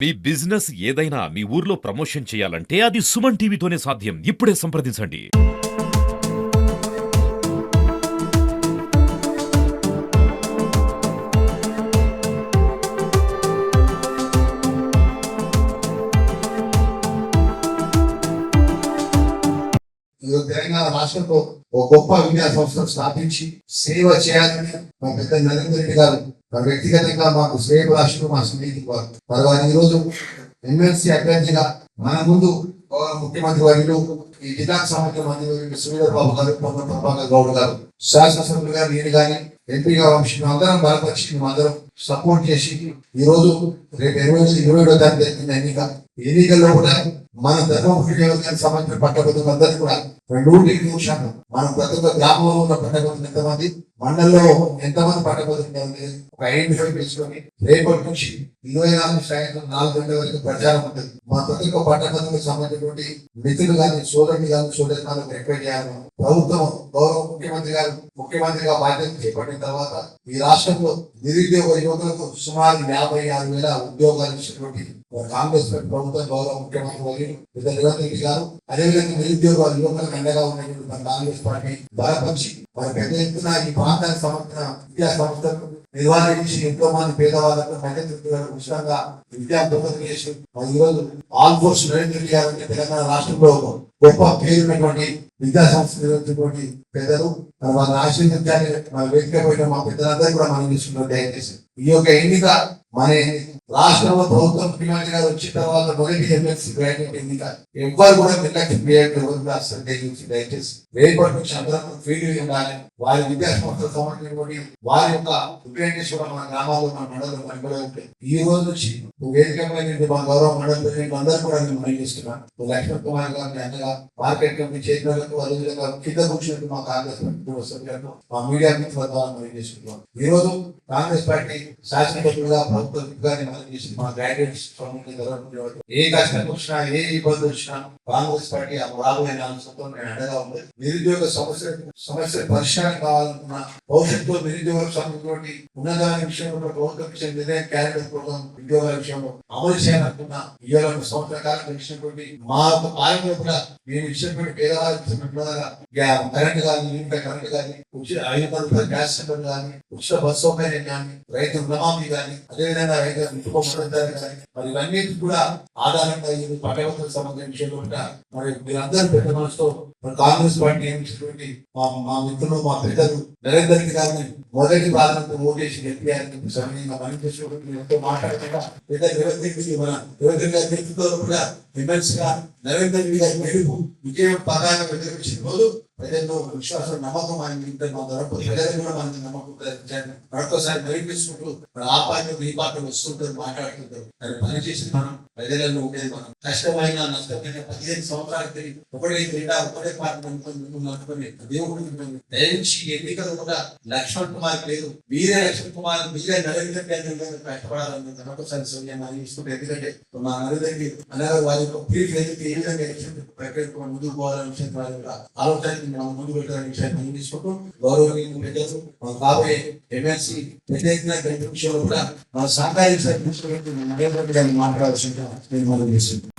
మీ business ఏదైనా మీ ఊర్లో promotion చేయాలంటే అది సుమన్ టీవీతోనే సాధ్యం. ఇప్పుడే సంప్రదించండి. తెలంగాణ రాష్ట్రంలో ఒక గొప్ప విద్యా సంస్థను స్థాపించి సేవ చేయాలని మా పెద్ద నరేంద్ర రెడ్డి గారు వ్యక్తిగతంగా మాకు సేవ మా స్నేహితులు వారు. మరి వారు ఈరోజు ఎమ్మెల్సీ అభ్యర్థిగా మన ముందు ముఖ్యమంత్రి వర్యులు ఈ జిల్లాకు సంబంధించిన మంత్రి శ్రీధర్ బాబు గారు పొన్న ప్రభాకర్ గౌడ్ గారు. శాసనసభ్యులుగా నేను కానీ ఎంపీగా వంశీ అందరం బలపరిచి అందరం సపోర్ట్ చేసి ఈ రోజు రేపు ఇరవై ఇరవై ఏడో తారీఖు జరిగిన ఎన్నిక. ఎన్నికల్లో కూడా మన ధర్మపురి నియోజకవర్గానికి సంబంధించిన పట్టభద్రులు అందరూ కూడా రెండు మూడు శాతం మనం ప్రతి ఒక్క గ్రామంలో ఉన్న పట్టభద్రులు ఎంతమంది మండలంలో ఎంతమంది పట్టభద్రులు ఒక ఐడెంటిఫై చేసుకొని రేపటి నుంచి ఇరవై నాలుగు సాయంత్రం నాలుగు గంటల వరకు ప్రచారం ఉంటుంది. మా ప్రతి ఒక్క పట్టభద్రులకు సంబంధించినటువంటి మిత్రులు కానీ సోదరులు కానీ సోదరి మనకు రిక్వెస్ట్ చేయాలి ప్రభుత్వం గౌరవ ముఖ్యమంత్రి గారు ముఖ్యమంత్రిగా బాధ్యత చేపట్టిన తర్వాత ఈ రాష్ట్రంలో నిరుద్యోగ యువకులకు సుమారు యాభై ఆరు వేల ఉద్యోగాలు ఇచ్చినటువంటి కాంగ్రెస్ ప్రభుత్వం గౌరవ ముఖ్యమంత్రి వర్యులు పెద్ద రేవంత్ రెడ్డి గారు. అదేవిధంగా నిరుద్యోగ యువకులకు అండగా ఉన్నటువంటి మన కాంగ్రెస్ పార్టీ బలపరిచి మరి పెద్ద ఎత్తున ఈ ప్రాంతానికి సంబంధించిన విద్యా సంస్థలు నిర్వహణ చేసి ఎంతో మంది పేదవాళ్ళకు మధ్యతరగతి వారికి ఉచితంగా విద్యా బోధన చేసి ఈ రోజు ఆల్మోస్ట్ నరేంద్ర రెడ్డి గారు తెలంగాణ రాష్ట్రంలో గొప్ప పేరున్నటువంటి విద్యా సంస్థ నిర్వహించినటువంటి పెద్దలు మరి వారిని ఆశీర్వదించాలి మన వేదిక పోయిన మా పెద్దలందరూ కూడా మనం తీసుకుంటాం దయచేసి. ఈ యొక్క ఎన్నిక మన రాష్ట్రంలో ప్రభుత్వం ముఖ్యమంత్రి గారు వచ్చిన తర్వాత మొదటి ఎమ్మెల్సీ గ్రాడ్యుయేట్ ఎన్నిక ఎవ్వరు కూడా నిర్లక్ష్యం చేయండి అసలు దయచేసి దయచేసి రేపటి నుంచి అందరం ఫీల్డ్ ఉండాలి. వారి విద్యా సంస్థల సంబంధించినటువంటి వారి యొక్క రిప్రజెంటేషన్ కూడా మన గ్రామాల్లో మన మండలంలో మనకి కూడా ఉంటాయి ఈ రోజు నుంచి వేదిక పైన మా గౌరవ మండలి అందరూ కూడా నేను మనం చేస్తున్నాను. లక్ష్మణ్ కుమార్ గారిని అన్నగా మార్కెట్ కమిటీ చైర్మన్లకు అదేవిధంగా కింద కూర్చున్నట్టు మా కాంగ్రెస్ పార్టీ సభ్యులకు మా మీడియా మిత్రుల ద్వారా మనం చేసుకుంటున్నాం ఈ రోజు కాంగ్రెస్ పార్టీ శాసనసభ్యులుగా ప్రభుత్వం గారిని మనం చేసి మా గ్రాడ్యుయేట్స్ ఏ కష్టం వచ్చినా ఏ ఇబ్బంది వచ్చినా కాంగ్రెస్ పార్టీ ఆ రాబోయే నాలుగు నేను అండగా ఉంది నిరుద్యోగ సమస్య సమస్య పరిష్కారం కావాలనుకున్నా భవిష్యత్తులో నిరుద్యోగ సమస్యతో ఉన్నదాని విషయంలో ప్రభుత్వం ఇచ్చే నిర్ణయం క్యారెక్టర్ ప్రోగ్రామ్ ఉద్యోగాల విషయంలో అమలు చేయాలనుకున్నా ఇవాళ సంవత్సర కాలం ఇచ్చినటువంటి మా యొక్క పాలనలో కూడా మేము ఇచ్చినటువంటి పేదవారికి కరెంట్ కానీ యూనిట్ కరెంట్ కానీ ఉచిత ఐదు రూపాయల గ్యాస్ సిలిండర్ కానీ ఉచిత బస్ సౌకర్యం కానీ రైతు రుణమాఫీ కానీ అదేవిధంగా రైతు ఇంటికొమ్మడారు మరి ఇవన్నీ కూడా ఆధారంగా ఈ పట్టభద్రులకు సంబంధించిన విషయంలో మరి మీరందరూ పెద్ద మనసుతో మరి కాంగ్రెస్ పార్టీ నియమించినటువంటి మా మా మిత్రులు మా పెద్దలు నరేందర్ గారిని మొదటి ప్రాధాన్యత ఓటేసి గెలిపారని సమయంగా పనిచేసినటువంటి ఎంతో మాట్లాడకుండా పెద్ద రేవంత్ మన రేవంత్ గారి నేతృత్వంలో కూడా ఎమ్మెల్సీ నరేందర్ గారి మెరుగు విజయం పదాన్ని వ్యతిరేకించిన రోజు ప్రజల్లో విశ్వాసం నమ్మకం ఆయన ఉంటే మా ద్వారా ప్రజలకు కూడా మనకి నమ్మకం కలిగించారు మరొకసారి నడిపిస్తుంటూ ఆ పాటలు ఈ పాటలు వస్తుంటారు మాట్లాడుతుంటారు మరి పని మనం ప్రజలలో ఉండేది మనం. కష్టమైన నష్టమైన పదిహేను సంవత్సరాలు తిరిగి ఒకటే క్రీడా ఒకటే పాట నమ్ముకొని అనుకుని దేవుడు దయించి ఎన్నికలు కూడా లక్ష్మణ్ కుమార్ లేదు. మీరే లక్ష్మణ్ కుమార్ మీరే నరేంద్ర రెడ్డి గారు కష్టపడాలని మరొకసారి సమయాన్ని ఇస్తుంటే ఎందుకంటే మా నరేంద్రకి అనగా వారి యొక్క బ్రీఫ్ ఏదైతే ఏ విధంగా ఎలక్షన్ ప్రక్రియకు ముందుకు పోవాలని ఆలోచన వారి మనం ముందు పెట్టాలనే విషయాన్ని తీసుకుంటూ పెద్దలు కాబోయే ఎమ్మెల్సీ పెద్ద ఎత్తున కూడా సహకారి నరేంద్ర గారిని నేను మనం చేస్తున్నాను